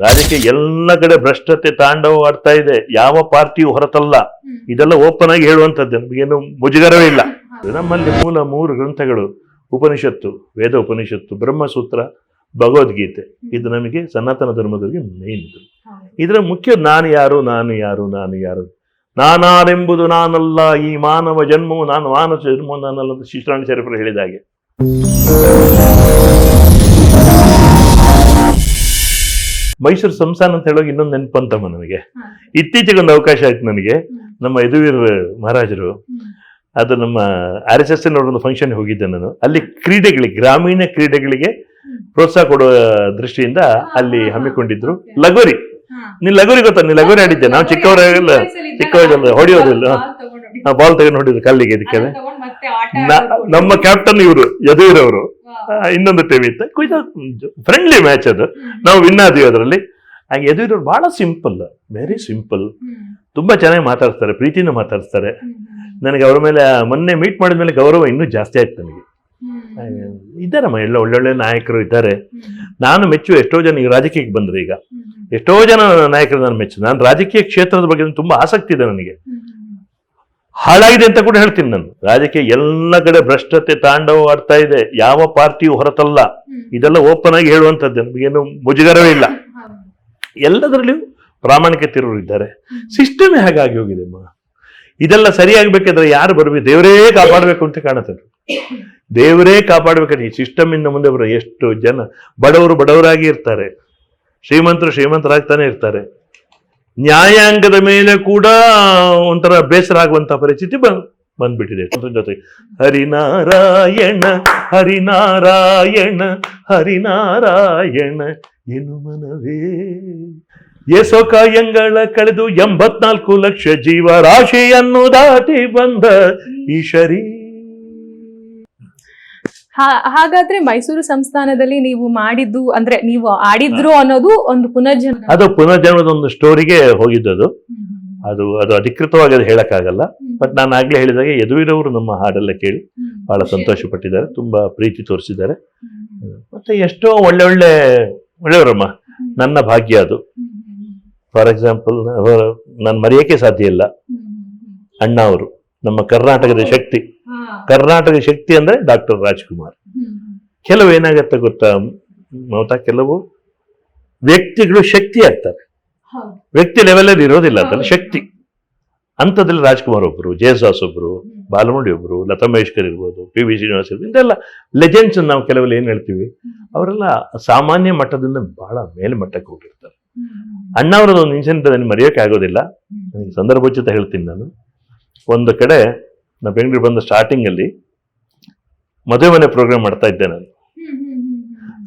ರಾಜಕೀಯ ಎಲ್ಲ ಕಡೆ ಭ್ರಷ್ಟತೆ ತಾಂಡವ ಆಡ್ತಾ ಇದೆ. ಯಾವ ಪಾರ್ಟಿಯು ಹೊರತಲ್ಲ. ಇದೆಲ್ಲ ಓಪನ್ ಆಗಿ ಹೇಳುವಂಥದ್ದು. ನಮಗೇನು ಮುಜುಗರವೇ ಇಲ್ಲ. ನಮ್ಮಲ್ಲಿ ಮೂಲ ಮೂರು ಗ್ರಂಥಗಳು. ಉಪನಿಷತ್ತು ವೇದ ಉಪನಿಷತ್ತು ಬ್ರಹ್ಮಸೂತ್ರ ಭಗವದ್ಗೀತೆ. ಇದು ನಮಗೆ ಸನಾತನ ಧರ್ಮದವರಿಗೆ ಮೇನ್ ಇದು. ಇದರ ಮುಖ್ಯ ನಾನು ಯಾರು ನಾನು ಯಾರು ನಾನು ಯಾರು? ನಾನಾರೆಂಬುದು ನಾನಲ್ಲ. ಈ ಮಾನವ ಜನ್ಮವು ನಾನು ಮಾನವ ಜನ್ಮವು ನಾನಲ್ಲ ಅಂತ ಶಿಶುರಾಣಿ ಶರೀಫರು ಹೇಳಿದ ಹಾಗೆ. ಮೈಸೂರು ಸಂಸ್ಥಾನ ಅಂತ ಹೇಳೋಕೆ ಇನ್ನೊಂದು ನೆನಪಂತಮ್ಮ ನನಗೆ ಇತ್ತೀಚೆಗೆ ಒಂದು ಅವಕಾಶ ಆಯ್ತು ನನಗೆ. ನಮ್ಮ ಯದುವೀರ್ ಮಹಾರಾಜರು. ಅದು ನಮ್ಮ ಆರ್ ಎಸ್ ಎಸ್ ನೋಡೋದು ಫಂಕ್ಷನ್ ಹೋಗಿದ್ದೆ ನಾನು. ಅಲ್ಲಿ ಕ್ರೀಡೆಗಳಿಗೆ ಗ್ರಾಮೀಣ ಕ್ರೀಡೆಗಳಿಗೆ ಪ್ರೋತ್ಸಾಹ ಕೊಡುವ ದೃಷ್ಟಿಯಿಂದ ಅಲ್ಲಿ ಹಮ್ಮಿಕೊಂಡಿದ್ರು. ಲಗೋರಿ. ನೀನ್ ಲಗೋರಿ ಗೊತ್ತಾ? ನೀನ್ ಲಗೋರಿ ಆಡಿದ್ದೆ ನಾವು ಚಿಕ್ಕವರಾಗಲ್ಲ ಚಿಕ್ಕವರಾಗಲ್ಲ ಹೊಡೆಯೋದಿಲ್ಲ ಬಾಲ್ ತಗೊಂಡು ಹೊಡಿದ್ರು ಕಲ್ಲಿಗೆ ಇದಕ್ಕೆ ನಮ್ಮ ಕ್ಯಾಪ್ಟನ್ ಇವರು ಯದುವೀರ್ ಅವರು. ಇನ್ನೊಂದು ಟೀಮ್ ಇತ್ತು. ಕುಯ್ದ ಫ್ರೆಂಡ್ಲಿ ಮ್ಯಾಚ್ ಅದು. ನಾವು ವಿನ್ ಆದ್ವಿ ಅದರಲ್ಲಿ. ಹಾಗೆ ಎದುರು ಭಾಳ ಬಹಳ ಸಿಂಪಲ್ ವೆರಿ ಸಿಂಪಲ್ ತುಂಬ ಚೆನ್ನಾಗಿ ಮಾತಾಡ್ತಾರೆ ಪ್ರೀತಿನೂ ಮಾತಾಡ್ತಾರೆ ನನಗೆ ಅವ್ರ ಮೇಲೆ ಮೊನ್ನೆ ಮೀಟ್ ಮಾಡಿದ ಮೇಲೆ ಗೌರವ ಇನ್ನೂ ಜಾಸ್ತಿ ಆಯ್ತು ನನಗೆ. ಇದ್ದಾರಮ್ಮ ಎಲ್ಲ ಒಳ್ಳೊಳ್ಳೆ ನಾಯಕರು ಇದ್ದಾರೆ. ನಾನು ಮೆಚ್ಚು ಎಷ್ಟೋ ಜನ ಈಗ ರಾಜಕೀಯಕ್ಕೆ ಬಂದ್ರು ಈಗ. ಎಷ್ಟೋ ಜನ ನಾಯಕರು ನಾನು ಮೆಚ್ಚು ನಾನು ರಾಜಕೀಯ ಕ್ಷೇತ್ರದ ಬಗ್ಗೆ ತುಂಬಾ ಆಸಕ್ತಿ ಇದೆ ನನಗೆ. ಹಾಳಾಗಿದೆ ಅಂತ ಕೂಡ ಹೇಳ್ತೀನಿ ನಾನು. ರಾಜಕೀಯ ಎಲ್ಲ ಕಡೆ ಭ್ರಷ್ಟತೆ ತಾಂಡವ ಆಡ್ತಾ ಇದೆ. ಯಾವ ಪಾರ್ಟಿಯು ಹೊರತಲ್ಲ. ಇದೆಲ್ಲ ಓಪನ್ ಆಗಿ ಹೇಳುವಂಥದ್ದು. ನಮಗೇನು ಮುಜುಗರವೇ ಇಲ್ಲ. ಎಲ್ಲದರಲ್ಲಿಯೂ ಪ್ರಾಮಾಣಿಕತೆ ಇರೋರು ಇದ್ದಾರೆ ಸಿಸ್ಟಮೇ ಹಾಗಾಗಿ ಹೋಗಿದೆ ಅಮ್ಮ ಇದೆಲ್ಲ ಸರಿಯಾಗಬೇಕಾದ್ರೆ ಯಾರು ಬರಬೇಕು? ದೇವರೇ ಕಾಪಾಡಬೇಕು ಅಂತ ಕಾಣುತ್ತದೆ. ದೇವರೇ ಕಾಪಾಡಬೇಕಾದ್ರೆ ಈ ಸಿಸ್ಟಮ್ ಇಂದ ಮುಂದೆ ಬರೋ ಎಷ್ಟು ಜನ ಬಡವರು ಬಡವರಾಗಿ ಇರ್ತಾರೆ. ಶ್ರೀಮಂತರು ಶ್ರೀಮಂತರಾಗ್ತಾನೆ ಇರ್ತಾರೆ. ನ್ಯಾಯಾಂಗದ ಮೇಲೆ ಕೂಡ ಒಂಥರ ಬೇಸರ ಆಗುವಂತ ಪರಿಸ್ಥಿತಿ ಬಂದು ಬಂದ್ಬಿಟ್ಟಿದೆ. ಅದ್ರ ಜೊತೆ ಹರಿನಾರಾಯಣ ಹರಿನಾರಾಯಣ ಹರಿನಾರಾಯಣ ಏನು ಮನವೇ? ಏಸೋ ಕಾಯಂಗಳ ಕಳೆದು ಎಂಬತ್ನಾಲ್ಕು ಲಕ್ಷ ಜೀವರಾಶಿಯನ್ನು ದಾಟಿ ಬಂದ ಈ ಹಾಗಾದ್ರೆ ಮೈಸೂರು ಸಂಸ್ಥಾನದಲ್ಲಿ ನೀವು ಮಾಡಿದ್ದು ಅಂದ್ರೆ ನೀವು ಆಡಿದ್ರು ಅನ್ನೋದು ಒಂದು ಪುನರ್ಜನ್ಮ. ಅದು ಪುನರ್ಜನ್ಮದ ಒಂದು ಸ್ಟೋರಿಗೆ ಹೋಗಿದ್ದು ಅದು ಅದು ಅದು ಅಧಿಕೃತವಾಗಿ ಅದು ಹೇಳಕ್ಕಾಗಲ್ಲ. ಬಟ್ ನಾನು ಆಗ್ಲೇ ಹೇಳಿದಾಗ ಯದುವೀರವರು ನಮ್ಮ ಹಾಡೆಲ್ಲ ಕೇಳಿ ಬಹಳ ಸಂತೋಷ ಪಟ್ಟಿದ್ದಾರೆ ತುಂಬಾ ಪ್ರೀತಿ ತೋರಿಸಿದ್ದಾರೆ. ಮತ್ತೆ ಎಷ್ಟೋ ಒಳ್ಳೆ ಒಳ್ಳೆ ಒಳ್ಳೆಯವರಮ್ಮ ನನ್ನ ಭಾಗ್ಯ ಅದು. ಫಾರ್ ಎಕ್ಸಾಂಪಲ್ ನಾನು ಮರೆಯೋಕೆ ಸಾಧ್ಯ ಇಲ್ಲ. ಅಣ್ಣ ಅವರು ನಮ್ಮ ಕರ್ನಾಟಕದ ಶಕ್ತಿ. ಕರ್ನಾಟಕ ಶಕ್ತಿ ಅಂದ್ರೆ ಡಾಕ್ಟರ್ ರಾಜ್ಕುಮಾರ್. ಕೆಲವು ಏನಾಗತ್ತೆ ಗೊತ್ತಾ? ಮಮತಾ ಕೆಲವು ವ್ಯಕ್ತಿಗಳು ಶಕ್ತಿ ಆಗ್ತಾರೆ. ವ್ಯಕ್ತಿ ಲೆವೆಲಲ್ಲಿ ಇರೋದಿಲ್ಲ ಅದ್ರಲ್ಲಿ ಶಕ್ತಿ. ಅಂಥದ್ರಲ್ಲಿ ರಾಜ್ಕುಮಾರ್ ಒಬ್ರು ಜಯಸಾಸ್ ಒಬ್ರು ಬಾಲಮುಡಿ ಒಬ್ರು ಲತಾ ಮಹೇಶ್ಕರ್ ಇರ್ಬೋದು ಪಿ ವಿ ಶ್ರೀನಿವಾಸ್ ಇರ್ಬೋದು ಇದೆಲ್ಲ ಲೆಜೆಂಡ್ಸ್ ನಾವು ಕೆಲವೆಲ್ಲ ಏನ್ ಹೇಳ್ತೀವಿ? ಅವರೆಲ್ಲ ಸಾಮಾನ್ಯ ಮಟ್ಟದಿಂದ ಬಹಳ ಮೇಲ್ಮಟ್ಟಕ್ಕೆ ಹೋಗಿರ್ತಾರೆ. ಅಣ್ಣವರದ ಒಂದು ಇನ್ಸಿಡೆಂಟ್ ನನಗೆ ಮರೆಯೋಕೆ ಆಗೋದಿಲ್ಲ ನನಗೆ ಸಂದರ್ಭೋಚಿತ ಹೇಳ್ತೀನಿ ನಾನು. ಒಂದು ಕಡೆ ನಾ ಬೆಂಗಳೂರು ಬಂದ ಸ್ಟಾರ್ಟಿಂಗಲ್ಲಿ ಮದುವೆ ಮನೆ ಪ್ರೋಗ್ರಾಮ್ ಮಾಡ್ತಾ ಇದ್ದೆ ನಾನು.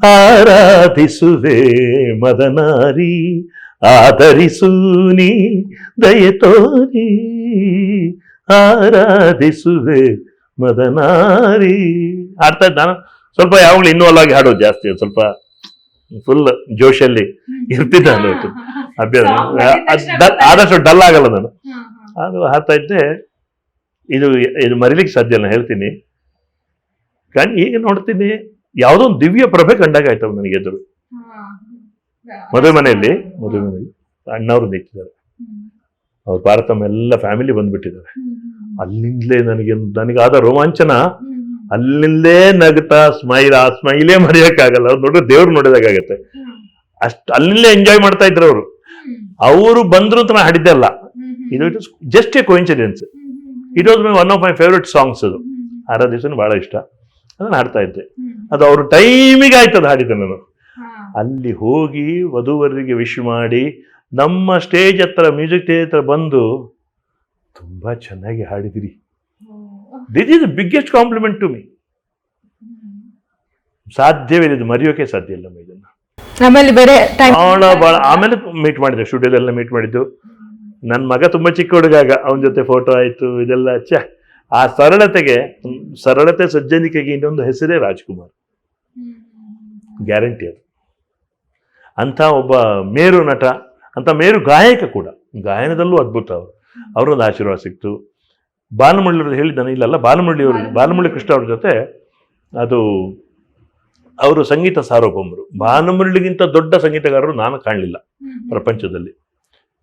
ಆರಾಧಿಸುವೆ ಮದನಾರಿ ಆಧರಿಸೂನಿ ದಯ ತೋರಿ ಆರಾಧಿಸುವೆ ಮದನಾರಿ. ಆಡ್ತಾ ಇದ್ದ ನಾನು. ಸ್ವಲ್ಪ ಯಾವಾಗಲೂ ಇನ್ವಾಲ್ವ್ ಆಗಿ ಹಾಡೋದು ಜಾಸ್ತಿ ಸ್ವಲ್ಪ ಫುಲ್ ಜೋಶಲ್ಲಿ ಇರ್ತಿದ್ದ ನಾನು. ಅಭ್ಯಾಸ ಆದಷ್ಟು ಡಲ್ ಆಗಲ್ಲ ನಾನು. ಅದು ಹಾಡ್ತಾ ಇದ್ದೆ. ಇದು ಇದು ಮರಿಲಿಕ್ಕೆ ಸಾಧ್ಯ ಇಲ್ಲ ಹೇಳ್ತೀನಿ. ಕಣ್ ಈಗ ನೋಡ್ತೀನಿ ಯಾವುದೋ ಒಂದು ದಿವ್ಯ ಪ್ರಭೆ ಕಂಡಾಗ ಆಯ್ತವ ನನಗೆ ಎದುರು. ಮದುವೆ ಮನೆಯಲ್ಲಿ ಮದುವೆ ಮನೆಯಲ್ಲಿ ಅಣ್ಣವರು ನಿಂತಿದ್ದಾರೆ. ಅವ್ರ ಭಾರತಮ್ಮ ಎಲ್ಲ ಫ್ಯಾಮಿಲಿ ಬಂದ್ಬಿಟ್ಟಿದ್ದಾರೆ. ಅಲ್ಲಿಂದಲೇ ನನಗೆ ನನಗಾದ ರೋಮಾಂಚನ. ಅಲ್ಲಿಂದಲೇ ನಗ್ತಾ ಸ್ಮೈಲ್ ಆ ಸ್ಮೈಲೇ ಮರೆಯೋಕ್ಕಾಗಲ್ಲ. ಅವ್ರು ನೋಡಿದ್ರೆ ದೇವ್ರು ನೋಡಿದಾಗತ್ತೆ ಅಷ್ಟು ಅಲ್ಲಿಂದಲೇ ಎಂಜಾಯ್ ಮಾಡ್ತಾ ಇದ್ರು ಅವರು. ಅವರು ಬಂದ್ರು ಅಂತ ನಾ ಹಾಡಿದ್ದೆ ಅಲ್ಲ. ಇದು it just a coincidence it was my one of my favourite songs ಅದು. ಆರ ದಿವಸ ಬಹಳ ಇಷ್ಟ. ಅದನ್ನ ಹಾಡ್ತಾ ಇದ್ದೆ. ಅದು ಅವ್ರ ಟೈಮಿಗೆ ಆಯ್ತದ ಹಾಡಿದ್ದೆ ನಾನು. ಅಲ್ಲಿ ಹೋಗಿ ವಧುವರಿಗೆ ವಿಶ್ ಮಾಡಿ ನಮ್ಮ ಸ್ಟೇಜ್ ಹತ್ರ ಮ್ಯೂಸಿಕ್ ಸ್ಟೇಜ್ ಹತ್ರ ಬಂದು ತುಂಬಾ ಚೆನ್ನಾಗಿ ಹಾಡಿದಿರಿ. This is biggest compliment to me ಸಾಧ್ಯವಿಲ್ಲ ಇದು ಮರೆಯೋಕೆ ಸಾಧ್ಯ ಇಲ್ಲ ಇದನ್ನು. ಆಮೇಲೆ ಬೇರೆ ಟೈಮ್ ಬಹಳ ಬಹಳ ಆಮೇಲೆ ಮೀಟ್ ಮಾಡಿದ್ದೆ ಸ್ಟುಡಿಯೋದಲ್ಲ ಮೀಟ್ ಮಾಡಿದ್ದು. ನನ್ನ ಮಗ ತುಂಬ ಚಿಕ್ಕ ಹುಡುಗಾಗ ಅವನ ಜೊತೆ ಫೋಟೋ ಆಯಿತು ಇದೆಲ್ಲ ಛೆ. ಆ ಸರಳತೆಗೆ ಸರಳತೆ ಸಜ್ಜನಿಕೆಗೆ ಇನ್ನೊಂದು ಹೆಸರೇ ರಾಜ್ಕುಮಾರ್. ಗ್ಯಾರಂಟಿ ಅದು. ಅಂಥ ಒಬ್ಬ ಮೇರು ನಟ ಅಂಥ ಮೇರು ಗಾಯಕ ಕೂಡ. ಗಾಯನದಲ್ಲೂ ಅದ್ಭುತ ಅವರು. ಅವರೊಂದು ಆಶೀರ್ವಾದ ಸಿಕ್ತು. ಹೇಳಿದ ಹೇಳಿದ್ದಾನೆ ಇಲ್ಲಲ್ಲ ಬಾಲಮುಳ್ಳಿ ಅವರು ಬಾಲಮುಳ್ಳಿ ಕೃಷ್ಣ ಅವ್ರ ಜೊತೆ ಅದು ಅವರು ಸಂಗೀತ ಸಾರ್ವಭೌಮರು. ಬಾಲಮುರಳಿಗಿಂತ ದೊಡ್ಡ ಸಂಗೀತಗಾರರು ನಾನು ಕಾಣಲಿಲ್ಲ ಪ್ರಪಂಚದಲ್ಲಿ.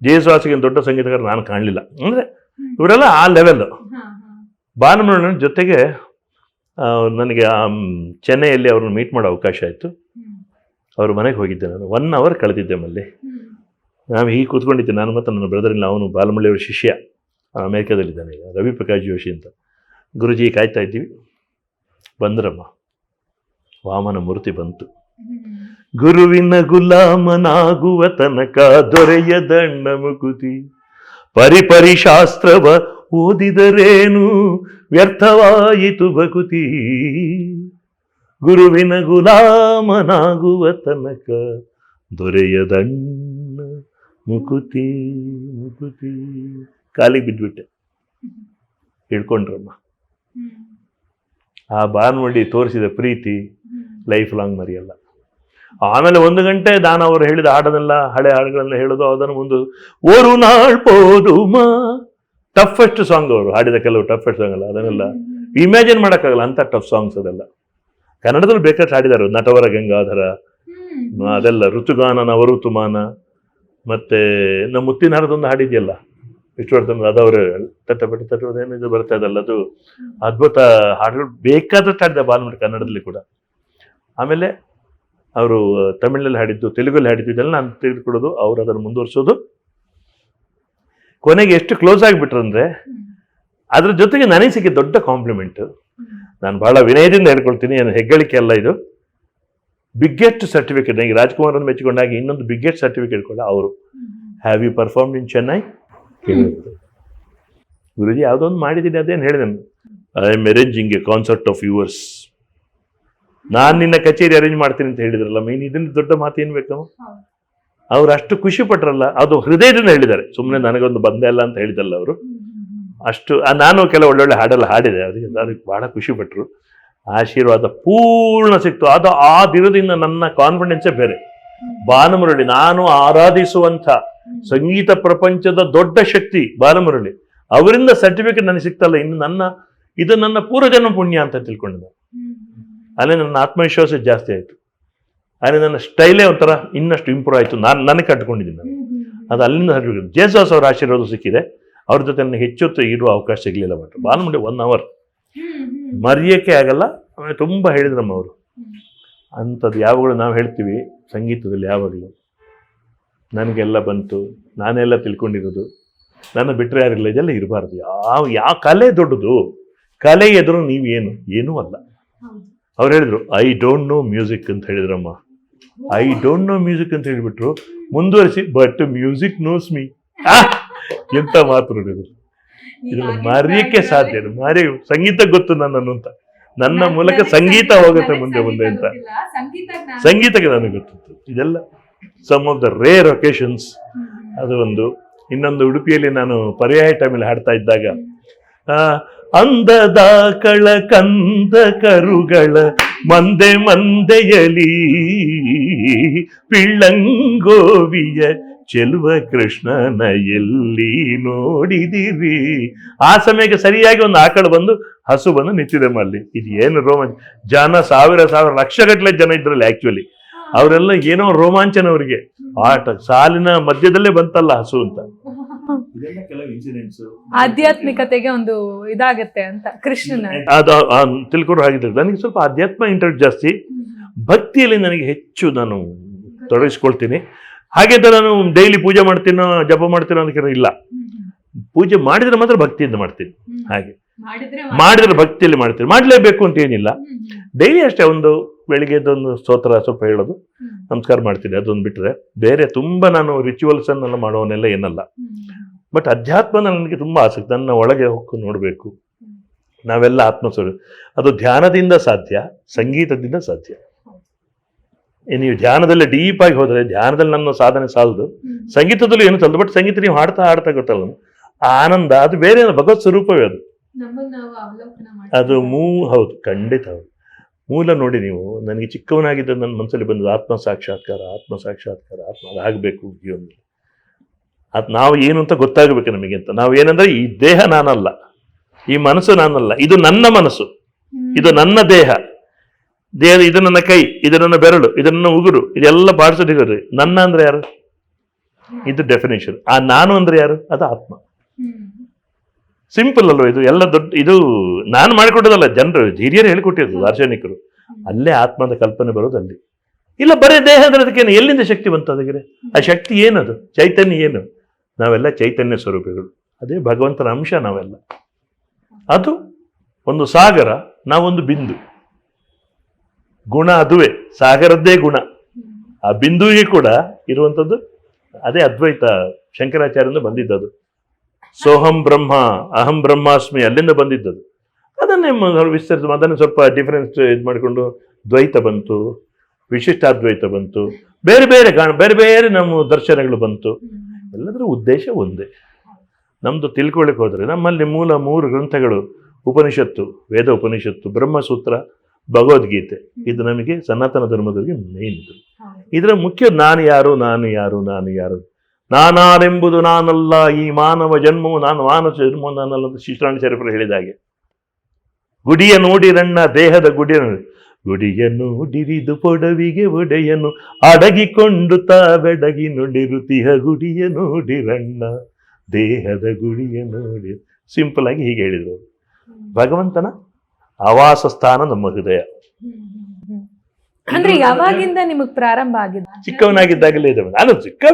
ಜಯಸ್ವಾಸಿಗಿಂತ ದೊಡ್ಡ ಸಂಗೀತಗಾರ ನಾನು ಕಾಣಲಿಲ್ಲ. ಅಂದರೆ ಇವರೆಲ್ಲ ಆ ಲೆವೆಲ್ ಭಾನುಮುರಳಿನ ಜೊತೆಗೆ ನನಗೆ ಚೆನ್ನೈಯಲ್ಲಿ ಅವ್ರನ್ನ ಮೀಟ್ ಮಾಡೋ ಅವಕಾಶ ಆಯಿತು. ಅವ್ರ ಮನೆಗೆ ಹೋಗಿದ್ದೆ ನಾನು. ಒನ್ ಅವರ್ ಕಳೆದಿದ್ದೆ ಮಲ್ಲಿ. ನಾವು ಹೀಗೆ ಕೂತ್ಕೊಂಡಿದ್ದೆ. ನಾನು ಮತ್ತು ನನ್ನ ಬ್ರದರ್ ಇಲ್ಲ ಅವನು ಬಾಲಮಳ್ಳಿಯವರ ಶಿಷ್ಯ. ಅಮೇರಿಕಾದಲ್ಲಿದ್ದಾನೆ ಈಗ. ರವಿ ಪ್ರಕಾಶ್ ಜೋಶಿ ಅಂತ. ಗುರುಜಿ ಕಾಯ್ತಾ ಇದ್ದೀವಿ. ಬಂದ್ರಮ್ಮ. ವಾಮನ ಮೂರ್ತಿ ಬಂತು. ಗುರುವಿನ ಗುಲಾಮನಾಗುವ ತನಕ ದೊರೆಯದಣ್ಣ ಮುಕುತಿ. ಪರಿಪರಿ ಶಾಸ್ತ್ರವ ಓದಿದರೇನು? ವ್ಯರ್ಥವಾಯಿತು ಭಕುತಿ. ಗುರುವಿನ ಗುಲಾಮನಾಗುವ ತನಕ ದೊರೆಯದಣ್ಣ ಮುಕುತಿ ಮುಕುತಿ. ಕಾಲಿಗೆ ಬಿದ್ದುಬಿಟ್ಟೆ ಹಿಡ್ಕೊಂಡ್ರಮ್ಮ ಆ ಬಾನ್ಮಡಿ ತೋರಿಸಿದ ಪ್ರೀತಿ ಲೈಫ್ ಲಾಂಗ್ ಮರೆಯಲ್ಲ. ಆಮೇಲೆ ಒಂದು ಗಂಟೆ ದಾನ ಅವರು ಹೇಳಿದ ಹಾಡನ್ನೆಲ್ಲ ಹಳೆ ಹಾಡುಗಳನ್ನ ಹೇಳೋದು ಅದನ್ನು ಒಂದು ಓರು ನಾಳ್ ಮಾ ಟಫೆಸ್ಟ್ ಸಾಂಗ್ ಅವರು ಹಾಡಿದ ಕೆಲವು ಟಫೆಸ್ಟ್ ಸಾಂಗ್ ಅಲ್ಲ ಅದನ್ನೆಲ್ಲ ಇಮ್ಯಾಜಿನ್ ಮಾಡೋಕ್ಕಾಗಲ್ಲ ಅಂತ ಟಫ್ ಸಾಂಗ್ಸ್ ಅದೆಲ್ಲ. ಕನ್ನಡದಲ್ಲಿ ಬೇಕಾದ್ರೆ ಹಾಡಿದಾರೆ ನಟವರ ಗಂಗಾಧರ ಅದೆಲ್ಲ ಋತುಗಾನ ನವಋತುಮಾನ ಮತ್ತೆ ನಮ್ಮ ಮುತ್ತಿನ ಹಾರದೊಂದು ಹಾಡಿದೆಯಲ್ಲ ವಿಷ್ಣುವರ್ಧನ್ ಅದವರು ತಟ್ಟಪಟ್ಟ ತಟ್ಟೋದು ಇದು ಬರ್ತಾ ಇದಲ್ಲ ಅದು ಅದ್ಭುತ ಹಾಡುಗಳು ಬೇಕಾದಷ್ಟು ಹಾಡಿದ ಬಾಲ್ಮಡಿ ಕನ್ನಡದಲ್ಲಿ ಕೂಡ. ಆಮೇಲೆ ಅವರು ತಮಿಳಲ್ಲಿ ಹಾಡಿದ್ದು ತೆಲುಗಲ್ಲಿ ಹಾಡಿದ್ದು ಇದೆಲ್ಲ ನಾನು ತೆಗೆದುಕೊಡೋದು ಅವ್ರು ಅದನ್ನು ಮುಂದುವರಿಸೋದು. ಕೊನೆಗೆ ಎಷ್ಟು ಕ್ಲೋಸ್ ಆಗಿಬಿಟ್ರು ಅಂದರೆ ಅದ್ರ ಜೊತೆಗೆ ನನಗೆ ಸಿಕ್ಕಿದ ದೊಡ್ಡ ಕಾಂಪ್ಲಿಮೆಂಟು ನಾನು ಬಹಳ ವಿನಯದಿಂದ ಹೇಳ್ಕೊಳ್ತೀನಿ ಏನು ಹೆಗ್ಗಳಿಕೆ ಅಲ್ಲ ಇದು. ಬಿಗ್ಗೆಸ್ಟ್ ಸರ್ಟಿಫಿಕೇಟ್ ನನಗೆ ರಾಜ್ಕುಮಾರ್ ಅನ್ನು ಮೆಚ್ಚಿಕೊಂಡಾಗ ಇನ್ನೊಂದು ಬಿಗ್ಗೆಸ್ಟ್ ಸರ್ಟಿಫಿಕೇಟ್ ಕೂಡ ಅವರು. Have you perform in Chennai ಗುರುಜಿ ಯಾವುದೊಂದು ಮಾಡಿದ್ದೀನಿ ಅದೇನು ಹೇಳಿದೆ. I am arranging a concert of yours ನಾನು ನಿನ್ನ ಕಚೇರಿ ಅರೇಂಜ್ ಮಾಡ್ತೀನಿ ಅಂತ ಹೇಳಿದ್ರಲ್ಲ ಮೈನ್ ಇದನ್ನ ದೊಡ್ಡ ಮಾತು ಏನ್ ಬೇಕು ಅವ್ರು ಅಷ್ಟು ಖುಷಿ ಪಟ್ರಲ್ಲ ಅದು ಹೃದಯದಿಂದ ಹೇಳಿದ್ದಾರೆ. ಸುಮ್ಮನೆ ನನಗೊಂದು ಬಂದೆ ಅಲ್ಲ ಅಂತ ಹೇಳಿದಲ್ಲ ಅವರು. ಅಷ್ಟು ನಾನು ಕೆಲವು ಒಳ್ಳೊಳ್ಳೆ ಹಾಡೆಲ್ಲ ಹಾಡಿದೆ ಅದಕ್ಕೆ ಅದಕ್ಕೆ ಬಹಳ ಖುಷಿ ಪಟ್ರು. ಆಶೀರ್ವಾದ ಪೂರ್ಣ ಸಿಕ್ತು. ಅದು ಆ ದಿನದಿಂದ ನನ್ನ ಕಾನ್ಫಿಡೆನ್ಸೇ ಬೇರೆ. ಬಾನಮುರಳಿ ನಾನು ಆರಾಧಿಸುವಂಥ ಸಂಗೀತ ಪ್ರಪಂಚದ ದೊಡ್ಡ ಶಕ್ತಿ ಬಾಲಮುರಳಿ ಅವರಿಂದ ಸರ್ಟಿಫಿಕೇಟ್ ನನಗೆ ಸಿಕ್ತಲ್ಲ ಇನ್ನು ನನ್ನ ಇದು ನನ್ನ ಪೂರ್ವಜನ್ಮ ಪುಣ್ಯ ಅಂತ ತಿಳ್ಕೊಂಡಿದ್ದೆ. ಅಲ್ಲೇ ನನ್ನ ಆತ್ಮವಿಶ್ವಾಸ ಜಾಸ್ತಿ ಆಯಿತು. ಅಲ್ಲಿ ನನ್ನ ಸ್ಟೈಲೇ ಒಂಥರ ಇನ್ನಷ್ಟು ಇಂಪ್ರೂವ್ ಆಯಿತು. ನಾನು ನನಗೆ ಕಟ್ಕೊಂಡಿದ್ದೀನಿ ನಾನು ಅದು ಅಲ್ಲಿಂದ ಹರಿಬೇಕು ಜೇಸಸ್ ಅವರ ಆಶೀರ್ವಾದ ಸಿಕ್ಕಿದೆ. ಅವ್ರ ಜೊತೆ ನನಗೆ ಹೆಚ್ಚೊತ್ತು ಇರುವ ಅವಕಾಶ ಸಿಗಲಿಲ್ಲ ಬಟ್ ಬಾಲ್ಮುಂಡೆ ಒನ್ ಅವರ್ ಮರೆಯೋಕ್ಕೆ ಆಗಲ್ಲ. ಆಮೇಲೆ ತುಂಬ ಹೇಳಿದ್ರಮ್ಮ ಅವರು ಅಂಥದ್ದು ಯಾವಾಗಲೂ ನಾವು ಹೇಳ್ತೀವಿ. ಸಂಗೀತದಲ್ಲಿ ಯಾವಾಗಲೂ. ನನಗೆಲ್ಲ ಬಂತು. ನಾನೆಲ್ಲ ತಿಳ್ಕೊಂಡಿರೋದು. ನನ್ನ ಬಿಟ್ಟರೆ ಯಾರಿಲ್ಲ. ಇದೆಲ್ಲ ಇರಬಾರ್ದು. ಯಾವ ಯಾವ ಕಲೆ ದೊಡ್ಡದು. ಕಲೆ ಎದುರು ನೀವು ಏನು ಏನೂ ಅಲ್ಲ ಅವ್ರು ಹೇಳಿದರು ಐ ಡೋಂಟ್ ನೋ ಮ್ಯೂಸಿಕ್ ಅಂತ ಹೇಳಿದ್ರಮ್ಮ. ಐ ಡೋಂಟ್ ನೋ ಮ್ಯೂಸಿಕ್ ಅಂತ ಹೇಳಿಬಿಟ್ರು. ಮುಂದುವರಿಸಿ ಬಟ್ ಮ್ಯೂಸಿಕ್ ನೋಸ್ ಮೀ ಎಂತ ಮಾತು ನೋಡಿದ್ರು. ಇದನ್ನು ಮರೆಯಕ್ಕೆ ಸಾಧ್ಯ. ಮರಿ ಸಂಗೀತ ಗೊತ್ತು ನನ್ನನ್ನು ಅಂತ. ನನ್ನ ಮೂಲಕ ಸಂಗೀತ ಹೋಗುತ್ತೆ ಮುಂದೆ ಮುಂದೆ ಅಂತ. ಸಂಗೀತಕ್ಕೆ ನನಗೆ ಗೊತ್ತಿತ್ತು. ಇದೆಲ್ಲ some of the rare occasions ಅದು ಒಂದು. ಇನ್ನೊಂದು ಉಡುಪಿಯಲ್ಲಿ ನಾನು ಪರ್ಯಾಯ ಟೈಮಲ್ಲಿ ಹಾಡ್ತಾ ಇದ್ದಾಗ ಅಂದದ ಕಳ ಕಂದ ಕರುಗಳ ಮಂದೆ ಮಂದೆಯಲಿ ಪಿಳ್ಳಂಗೋವಿಯ ಚೆಲುವ ಕೃಷ್ಣನ ಎಲ್ಲಿ ನೋಡಿದಿರಿ. ಆ ಸಮಯಕ್ಕೆ ಸರಿಯಾಗಿ ಒಂದು ಆಕಳು ಬಂದು ಹಸು ಬಂದು ನಿಂತಿದೆ ಮಲ್ಲಿ. ಇದು ಏನು ರೋಮಾಂಚ? ಜನ ಸಾವಿರ ಸಾವಿರ, ಲಕ್ಷಗಟ್ಟಲೆ ಜನ ಇದ್ರಲ್ಲಿ ಆಕ್ಚುಲಿ ಅವರೆಲ್ಲ ಏನೋ ರೋಮಾಂಚನ ಅವರಿಗೆ ಆಟ, ಸಾಲಿನ ಮಧ್ಯದಲ್ಲೇ ಬಂತಲ್ಲ ಹಸು ಅಂತ. ಇದೆಲ್ಲ ಕೆಲವು ಇನ್ಸಿಡೆಂಟ್ಸ್ ಆಧ್ಯಾತ್ಮಿಕತೆಗೆ ಒಂದು ಇದಾಗತ್ತೆ ಅಂತ ಕೃಷ್ಣನ. ಅದು ತಿಳ್ಕೊಂಡು ಹಾಗಿದ್ರೆ ನನಗೆ ಸ್ವಲ್ಪ ಅಧ್ಯಾತ್ಮ ಇಂಟ್ರೆಸ್ಟ್ ಜಾಸ್ತಿ. ಭಕ್ತಿಯಲ್ಲಿ ನನಗೆ ಹೆಚ್ಚು ನಾನು ತೊಡಗಿಸ್ಕೊಳ್ತೀನಿ. ಹಾಗೆ ಅಂತ ನಾನು ಡೈಲಿ ಪೂಜೆ ಮಾಡ್ತೀನೋ ಜಪ ಮಾಡ್ತೀನೋ ಅದಕ್ಕೆ ಇಲ್ಲ. ಪೂಜೆ ಮಾಡಿದ್ರೆ ಮಾತ್ರ ಭಕ್ತಿಯಿಂದ ಮಾಡ್ತೀನಿ. ಹಾಗೆ. ಮಾಡಿದ್ರೆ ಭಕ್ತಿಯಲ್ಲಿ ಮಾಡ್ತೀನಿ. ಮಾಡಲೇಬೇಕು ಅಂತ ಏನಿಲ್ಲ. ಡೈಲಿ ಅಷ್ಟೇ ಒಂದು ಬೆಳಿಗ್ಗೆ ಎದ್ದೊಂದು ಸ್ತೋತ್ರ ಸ್ವಲ್ಪ ಹೇಳೋದು. ನಮಸ್ಕಾರ ಮಾಡ್ತೀನಿ. ಅದೊಂದು ಬಿಟ್ಟರೆ ಬೇರೆ ತುಂಬ ನಾನು ರಿಚುವಲ್ಸ್ ಅನ್ನೆಲ್ಲ ಮಾಡೋನೆಲ್ಲ ಏನಲ್ಲ. ಬಟ್ ಅಧ್ಯಾತ್ಮ ನನಗೆ ತುಂಬ ಆಸಕ್ತಿ ನನ್ನ ಒಳಗೆ ಹೊಕ್ಕು ನೋಡಬೇಕು. ನಾವೆಲ್ಲ ಆತ್ಮಸ್ವರ ಅದು ಧ್ಯಾನದಿಂದ ಸಾಧ್ಯ ಸಂಗೀತದಿಂದ ಸಾಧ್ಯ. ನೀವು ಧ್ಯಾನದಲ್ಲಿ ಡೀಪ್ ಆಗಿ ಹೋದರೆ ಧ್ಯಾನದಲ್ಲಿ ನನ್ನ ಸಾಧನೆ ಸಾಲದು. ಸಂಗೀತದಲ್ಲೂ ಏನು ಸಾಲದು? ಬಟ್ ಸಂಗೀತ ನೀವು ಹಾಡ್ತಾ ಹಾಡ್ತಾ ಗೊತ್ತಲ್ಲ. ಆ ಆನಂದ ಅದು ಬೇರೆ ಭಗವತ್ ಸ್ವರೂಪವೇ ಅದು. ಅದು ಮೂ ಹೌದು ಖಂಡಿತ ಹೌದು. ಮೂಲ ನೋಡಿ ನೀವು ನನಗೆ ಚಿಕ್ಕವನಾಗಿದ್ದ ನನ್ನ ಮನಸ್ಸಲ್ಲಿ ಬಂದದ್ದು ಆತ್ಮ ಸಾಕ್ಷಾತ್ಕಾರ ಆತ್ಮ ಸಾಕ್ಷಾತ್ಕಾರ ಆತ್ಮ ಅದಾಗಬೇಕು ಜೀವನದಲ್ಲಿ. ಅದು ನಾವು ಏನು ಅಂತ ಗೊತ್ತಾಗಬೇಕು ನಮಗೆ ಅಂತ. ನಾವು ಏನಂದ್ರೆ ಈ ದೇಹ ನಾನಲ್ಲ ಈ ಮನಸ್ಸು ನಾನಲ್ಲ. ಇದು ನನ್ನ ಮನಸ್ಸು. ಇದು ನನ್ನ ದೇಹ. ದೇಹ ಇದು ನನ್ನ ಕೈ ಇದು ನನ್ನ ಬೆರಳು ಇದು ನನ್ನ ಉಗುರು ಇದೆಲ್ಲ ಬಾಡಿಸೋದಿರೋದು ನನ್ನ ಅಂದ್ರೆ ಯಾರು? ಇದು ಡೆಫಿನೇಷನ್ ಆ ನಾನು ಅಂದ್ರೆ ಯಾರು? ಅದು ಆತ್ಮ. ಸಿಂಪಲ್ ಅಲ್ವ ಇದು? ಎಲ್ಲ ದೊಡ್ಡ ಇದು ನಾನು ಮಾಡಿಕೊಟ್ಟದಲ್ಲ ಜನರು ಹಿರಿಯರು ಹೇಳಿಕೊಟ್ಟಿರೋದು ದಾರ್ಶನಿಕರು. ಅಲ್ಲೇ ಆತ್ಮದ ಕಲ್ಪನೆ ಬರೋದು ಅಲ್ಲಿ. ಇಲ್ಲ ಬರೀ ದೇಹ ಅಂದ್ರೆ ಅದಕ್ಕೇನು? ಎಲ್ಲಿಂದ ಶಕ್ತಿ ಬಂತು ಅದಕ್ಕೆ ಆ ಶಕ್ತಿ ಏನದು? ಚೈತನ್ಯ ಏನು? ನಾವೆಲ್ಲ ಚೈತನ್ಯ ಸ್ವರೂಪಿಗಳು. ಅದೇ ಭಗವಂತನ ಅಂಶ ನಾವೆಲ್ಲ. ಅದು ಒಂದು ಸಾಗರ, ನಾವೊಂದು ಬಿಂದು. ಗುಣ ಅದುವೇ, ಸಾಗರದ್ದೇ ಗುಣ. ಆ ಬಿಂದುವಿಗೆ ಕೂಡ ಇರುವಂಥದ್ದು ಅದೇ ಅದ್ವೈತ ಶಂಕರಾಚಾರ್ಯರಿಂದ ಬಂದಿದ್ದದು. ಸೋಹಂ ಬ್ರಹ್ಮ, ಅಹಂ ಬ್ರಹ್ಮಾಸ್ಮಿ ಅಲ್ಲಿಂದ ಬಂದಿದ್ದದು. ಅದನ್ನೇ ವಿಸ್ತರಿಸಿ, ಅದನ್ನು ಸ್ವಲ್ಪ ಡಿಫರೆನ್ಸ್ ಇದು ಮಾಡಿಕೊಂಡು ದ್ವೈತ ಬಂತು, ವಿಶಿಷ್ಟಾದ್ವೈತ ಬಂತು, ಬೇರೆ ಬೇರೆ ಕಾಣ ಬೇರೆ ಬೇರೆ ನಮ್ಮ ದರ್ಶನಗಳು ಬಂತು. ಎಲ್ಲದರ ಉದ್ದೇಶ ಒಂದೇ. ನಮ್ದು ತಿಳ್ಕೊಳ್ಳಿಕ್ಕೆ ಹೋದರೆ ನಮ್ಮಲ್ಲಿ ಮೂಲ ಮೂರು ಗ್ರಂಥಗಳು ಉಪನಿಷತ್ತು ವೇದ ಉಪನಿಷತ್ತು ಬ್ರಹ್ಮಸೂತ್ರ ಭಗವದ್ಗೀತೆ. ಇದು ನಮಗೆ ಸನಾತನ ಧರ್ಮದವರಿಗೆ ಮೇನ್ ಇದು. ಇದರ ಮುಖ್ಯ ನಾನು ಯಾರು ನಾನು ಯಾರು ನಾನು ಯಾರು? ನಾನಾರೆಂಬುದು ನಾನಲ್ಲ ಈ ಮಾನವ ಜನ್ಮವು ನಾನು ಮಾನವ ಜನ್ಮವು ನಾನಲ್ಲ ಅಂತ ಶಿಶ್ರಾಣಿ ಶರೀಫರು ಹೇಳಿದ ಹಾಗೆ. ಗುಡಿಯ ನೋಡಿರಣ್ಣ ದೇಹದ ಗುಡಿಯ ನೋಡಿ ಗುಡಿಯ ನೋಡಿರಿದು ಪೊಡವಿಗೆ ಒಡೆಯನು, ಅಡಗಿಕೊಂಡು ತಾ ಬೆಡಗಿ ನುಡಿರುತಿಹ ಗುಡಿಯ ನೋಡಿರಣ್ಣ, ದೇಹದ ಗುಡಿಯ ನೋಡಿ. ಸಿಂಪಲ್ ಆಗಿ ಹೀಗೆ ಹೇಳಿದರು. ಭಗವಂತನ ಆವಾಸ ಸ್ಥಾನ ನಮ್ಮ ಹೃದಯ. ಅಂದ್ರೆ ಯಾವಾಗಿಂದ ನಿಮಗ್ ಪ್ರಾರಂಭ ಆಗಿದೆ? ಚಿಕ್ಕವನಾಗಿದ್ದಾಗಲೇ ಇದೆ ನಾನು ಚಿಕ್ಕ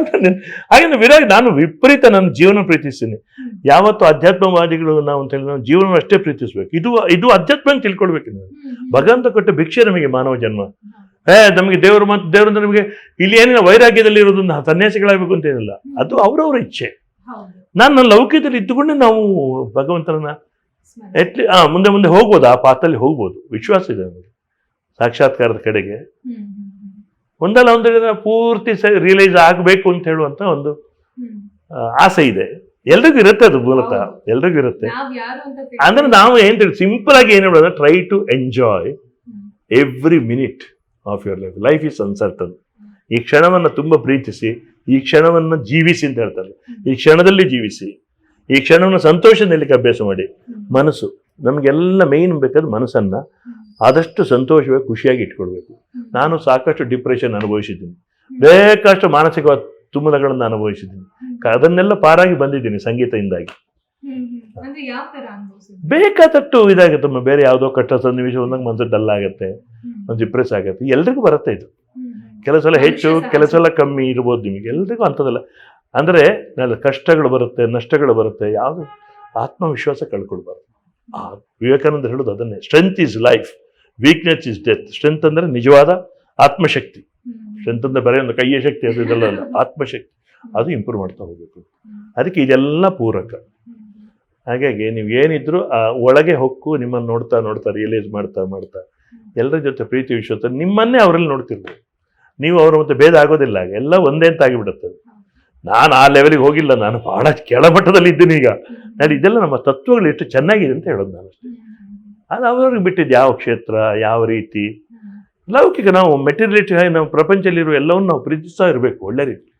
ಹಾಗೆ ವಿರಾಗ ನಾನು ವಿಪರೀತ ನನ್ನ ಜೀವನ ಪ್ರೀತಿಸ್ತೀನಿ. ಯಾವತ್ತು ಅಧ್ಯಾತ್ಮವಾದಿಗಳು ನಾವು ಅಂತ ಹೇಳಿ ನಾವು ಜೀವನ ಅಷ್ಟೇ ಪ್ರೀತಿಸ್ಬೇಕು. ಇದು ಇದು ಅಧ್ಯಾತ್ಮ ತಿಳ್ಕೊಳ್ಬೇಕು ನಾವು. ಭಗವಂತ ಕೊಟ್ಟ ಭಿಕ್ಷೆ ನಮಗೆ ಮಾನವ ಜನ್ಮ. ಏ ನಮಗೆ ದೇವರು ಮತ್ತು ದೇವರು ಅಂದ್ರೆ ನಮಗೆ ಇಲ್ಲಿ ಏನಿಲ್ಲ ವೈರಾಗ್ಯದಲ್ಲಿ ಇರೋದು ನಾವು ಸನ್ಯಾಸಿಗಳಾಗಬೇಕು ಅಂತ ಏನಿಲ್ಲ. ಅದು ಅವರವರ ಇಚ್ಛೆ. ನಾನು ನನ್ನ ಲೌಕಿಕದಲ್ಲಿ ಇದ್ದುಕೊಂಡೇ ನಾವು ಭಗವಂತನ ಎಟ್ಲಿ ಆ ಮುಂದೆ ಮುಂದೆ ಹೋಗ್ಬೋದು ಆ ಪಾತಲ್ಲಿ ಹೋಗ್ಬೋದು. ವಿಶ್ವಾಸ ಇದೆ ನಮಗೆ. ಸಾಕ್ಷಾತ್ಕಾರದ ಕಡೆಗೆ. ಒಂದಲ್ಲ ಒಂದು ದಿನ ಪೂರ್ತಿ ರಿಯಲೈಸ್ ಆಗಬೇಕು ಅಂತ ಹೇಳುವಂತ ಒಂದು ಆಸೆ ಇದೆ. ಎಲ್ರಿಗೂ ಇರುತ್ತೆ ಅದು ಮೂಲತಃ. ಎಲ್ರಿಗೂ ಇರುತ್ತೆ. ಅಂದ್ರೆ ನಾವು ಏನ್ ತಿಳಿ ಸಿಂಪಲ್ ಆಗಿ ಏನ್ ಹೇಳೋದು try to enjoy every minute of your life life is uncertain ಈ ಕ್ಷಣವನ್ನ ತುಂಬಾ ಪ್ರೀತಿಸಿ ಈ ಕ್ಷಣವನ್ನ ಜೀವಿಸಿ ಅಂತ ಹೇಳ್ತಾರೆ. ಈ ಕ್ಷಣದಲ್ಲಿ ಜೀವಿಸಿ ಈ ಕ್ಷಣವನ್ನು ಸಂತೋಷದಲ್ಲಿ ಅಭ್ಯಾಸ ಮಾಡಿ. ಮನಸ್ಸು ನಮಗೆಲ್ಲ ಮೇನ್ ಬೇಕಾದ್ರೆ ಮನಸ್ಸನ್ನ ಆದಷ್ಟು ಸಂತೋಷವಾಗಿ ಖುಷಿಯಾಗಿ ಇಟ್ಕೊಳ್ಬೇಕು. ನಾನು ಸಾಕಷ್ಟು ಡಿಪ್ರೆಷನ್ ಅನುಭವಿಸಿದ್ದೀನಿ. ಬೇಕಷ್ಟು ಮಾನಸಿಕ ತುಮಲಗಳನ್ನು ಅನುಭವಿಸಿದ್ದೀನಿ. ಅದನ್ನೆಲ್ಲ ಪಾರಾಗಿ ಬಂದಿದ್ದೀನಿ ಸಂಗೀತದಿಂದಾಗಿ. ಬೇಕಾದಷ್ಟು ಇದಾಗುತ್ತೆ. ಬೇರೆ ಯಾವುದೋ ಕಷ್ಟ ಸನ್ನಿವೇಶ ಬಂದಾಗ ಮನಸ್ಸು ಡಲ್ ಆಗುತ್ತೆ ಒಂದು ಡಿಪ್ರೆಸ್ ಆಗುತ್ತೆ. ಎಲ್ರಿಗೂ ಬರುತ್ತೆ ಇದು. ಕೆಲಸಲ ಸಲ ಹೆಚ್ಚು ಕೆಲಸಲ. ಕಮ್ಮಿ ಇರ್ಬೋದು ನಿಮಗೆ. ಎಲ್ರಿಗೂ ಅಂಥದ್ದಲ್ಲ. ಅಂದರೆ ಕಷ್ಟಗಳು ಬರುತ್ತೆ ನಷ್ಟಗಳು ಬರುತ್ತೆ. ಯಾವುದು? ಆತ್ಮವಿಶ್ವಾಸ ಕಳ್ಕೊಳ್ಬಾರ್ದು. ಆ ವಿವೇಕಾನಂದ ಹೇಳೋದು ಅದನ್ನೇ. Strength is life weakness is death strength ಅಂದರೆ ನಿಜವಾದ ಆತ್ಮಶಕ್ತಿ. ಸ್ಟ್ರೆಂತ್ ಅಂದ್ರೆ ಬರೀ ಒಂದು ಕೈಯ ಶಕ್ತಿ ಅದು ಇದೆಲ್ಲ ಅಲ್ಲ. ಆತ್ಮಶಕ್ತಿ. ಅದು ಇಂಪ್ರೂವ್ ಮಾಡ್ತಾ ಹೋಗಬೇಕು. ಅದಕ್ಕೆ ಇದೆಲ್ಲ ಪೂರಕ. ಹಾಗಾಗಿ ನೀವು ಏನಿದ್ರು, ಆ, ಒಳಗೆ ಹೊಕ್ಕು ನಿಮ್ಮನ್ನು ನೋಡ್ತಾ ನೋಡ್ತಾ ರಿಯಲೈಸ್ ಮಾಡ್ತಾ ಮಾಡ್ತಾ ಎಲ್ಲರ ಜೊತೆ ಪ್ರೀತಿ ವಿಶ್ವಾಸ ನಿಮ್ಮನ್ನೇ ಅವರಲ್ಲಿ ನೋಡ್ತಿರ್ಬೋದು ನೀವು ಅವರ ಮತ್ತೆ ಭೇದ ಆಗೋದಿಲ್ಲ. ಆಗ ಎಲ್ಲ ಒಂದೇ ಅಂತ ಆಗಿಬಿಡುತ್ತೆ. ನಾನು ಆ ಲೆವೆಲಿಗೆ ಹೋಗಿಲ್ಲ. ನಾನು ಬಹಳ ಕೆಳಮಟ್ಟದಲ್ಲಿ ಇದ್ದೀನಿ ಈಗ. ನಾನು ಇದೆಲ್ಲ ನಮ್ಮ ತತ್ವಗಳು ಎಷ್ಟು ಚೆನ್ನಾಗಿದೆ ಅಂತ ಹೇಳೋದು ನಾನು ಅಷ್ಟೇ ಅದು ಅವ್ರಿಗೆ ಬಿಟ್ಟಿದ್ದು ಯಾವ ಕ್ಷೇತ್ರ, ಯಾವ ರೀತಿ. ಲೌಕಿಕ ನಾವು ಮೆಟೀರಿಯಲಿಟಿ ನಾವು ಪ್ರಪಂಚದಲ್ಲಿರುವ ಎಲ್ಲವನ್ನು ನಾವು ಪ್ರೀತಿಸ್ತಾ ಇರಬೇಕು, ಒಳ್ಳೆ ರೀತಿ.